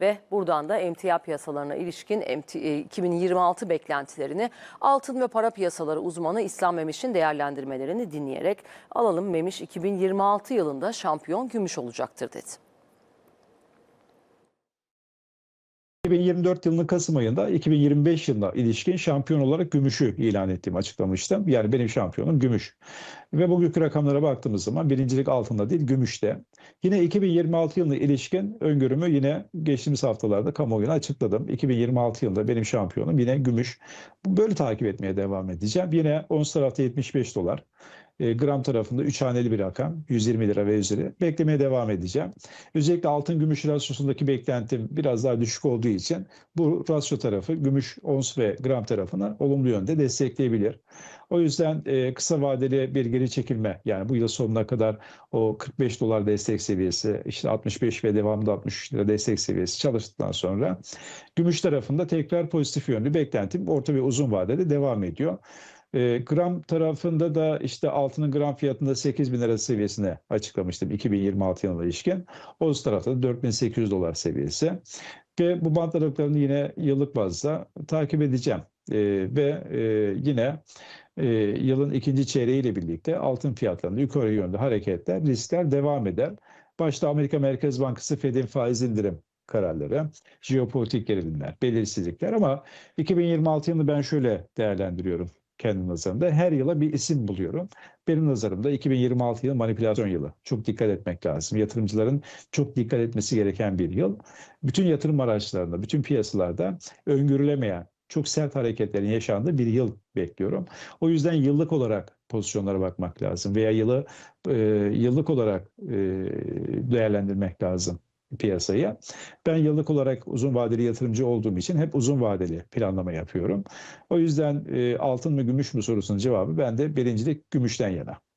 Ve buradan da emtia piyasalarına ilişkin emti- e, 2026 beklentilerini altın ve para piyasaları uzmanı İslam Memiş'in değerlendirmelerini dinleyerek alalım. Memiş 2026 yılında şampiyon gümüş olacaktır dedi. 2024 yılının Kasım ayında 2025 yılına ilişkin şampiyon olarak gümüşü ilan ettiğimi açıklamıştım. Yani benim şampiyonum gümüş. Ve bugünkü rakamlara baktığımız zaman birincilik altında değil gümüşte. Yine 2026 yılına ilişkin öngörümü yine geçtiğimiz haftalarda kamuoyuna açıkladım. 2026 yılında benim şampiyonum yine gümüş. Böyle takip etmeye devam edeceğim. Yine ons tarafta 75 dolar. E, gram tarafında 3 haneli bir rakam 120 lira ve üzeri beklemeye devam edeceğim. Özellikle altın gümüş rasyosundaki beklentim biraz daha düşük olduğu için bu rasyo tarafı gümüş ons ve gram tarafını olumlu yönde destekleyebilir. O yüzden e, kısa vadeli bir geri çekilme yani bu yıl sonuna kadar o 45 dolar destek seviyesi işte 65 ve devamında 63 lira destek seviyesi çalıştıktan sonra gümüş tarafında tekrar pozitif yönlü beklentim orta ve uzun vadede devam ediyor. E, gram tarafında da işte altının gram fiyatında 8 bin lira seviyesine açıklamıştım 2026 yılına ilişkin. Oz tarafta da 4800 dolar seviyesi. Ve bu bant aralıklarını yine yıllık bazda takip edeceğim. E, ve e, yine e, yılın ikinci çeyreğiyle birlikte altın fiyatlarında yukarı yönlü hareketler, riskler devam eder. Başta Amerika Merkez Bankası Fed'in faiz indirim kararları, jeopolitik gerilimler, belirsizlikler ama 2026 yılını ben şöyle değerlendiriyorum kendi nazarımda. Her yıla bir isim buluyorum. Benim nazarımda 2026 yılı manipülasyon yılı. Çok dikkat etmek lazım. Yatırımcıların çok dikkat etmesi gereken bir yıl. Bütün yatırım araçlarında, bütün piyasalarda öngörülemeyen, çok sert hareketlerin yaşandığı bir yıl bekliyorum. O yüzden yıllık olarak pozisyonlara bakmak lazım veya yılı e, yıllık olarak e, değerlendirmek lazım piyasayı. Ben yıllık olarak uzun vadeli yatırımcı olduğum için hep uzun vadeli planlama yapıyorum. O yüzden e, altın mı gümüş mü sorusunun cevabı bende birincilik gümüşten yana.